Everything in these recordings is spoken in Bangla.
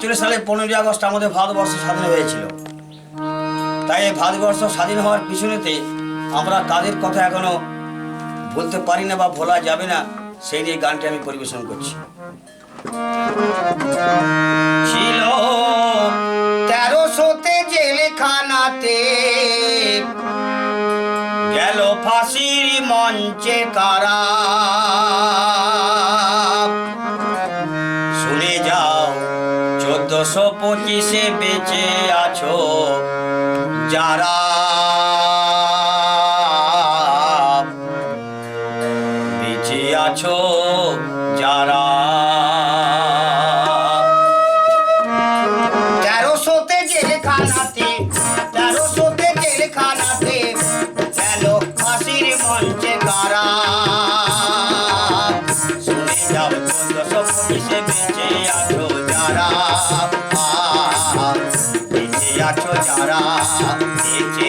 সাতচল্লিশ সালে পনেরোই আগস্ট আমাদের ভারতবর্ষ স্বাধীন হয়েছিল। তাই এই ভারতবর্ষ স্বাধীন হওয়ার পিছনেতে আমরা তাদের কথা এখনও বলতে পারি না বা ভোলা যাবে না, সেই নিয়ে গানটি আমি পরিবেশন করছি। ছিল তেরোশোতে জেলখানাতে, গেল ফাঁসির মঞ্চে কারা। শুনে যাও। চোদ্দশো পঁচিশে বেঁচে আছো। যারা বেঁচে আছো যারা আছো যারা বেঁচে আছো যারা বেঁচে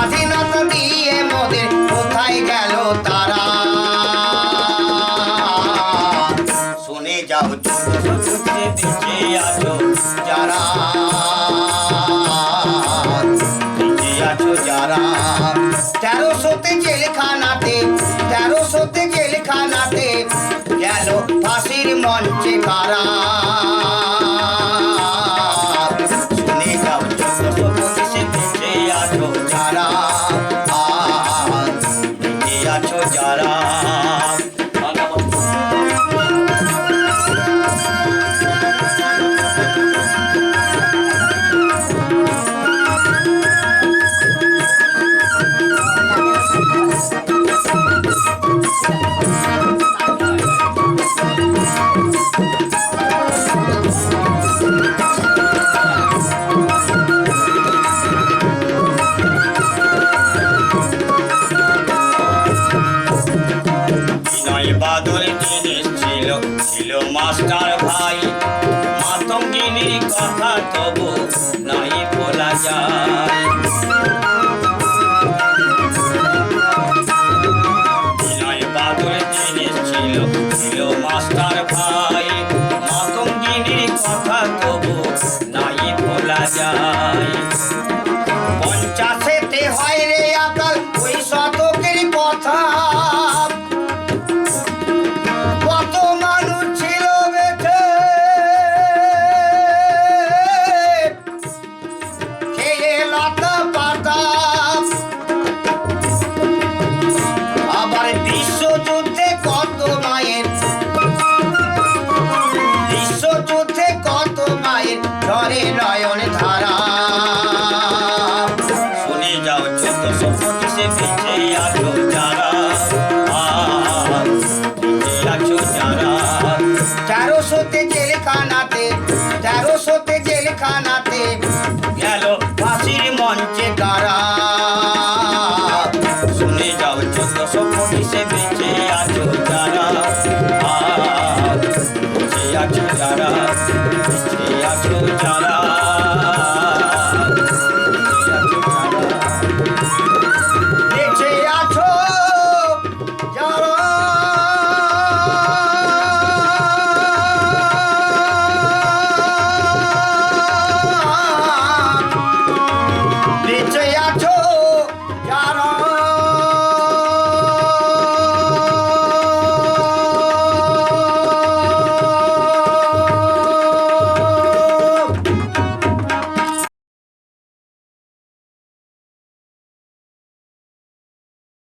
স্বাধীনতা দিয়ে মোদের কোথায় গেল তারা? শুনে যাও বেঁচে আছো যারা। ফাঁসির মঞ্চে কারা ছিল ছিল মাস্টার ভাই। মাতঙ্গিনী কথা তবু নাই বলা যায়। ঝরে নয়ন ধারা। শুনে যাও চোদ্দশো পঁচিশে বেঁচে আছো যারা। আছো যারা। তেরোশোতে জেলখানাতে তেরোশোতে জেলখানাতে গেল ফাঁসির মঞ্চে কারা শুনে যাও চোদ্দশো পঁচিশে বেঁচে আছো যারা। আছো যারা। Yeah.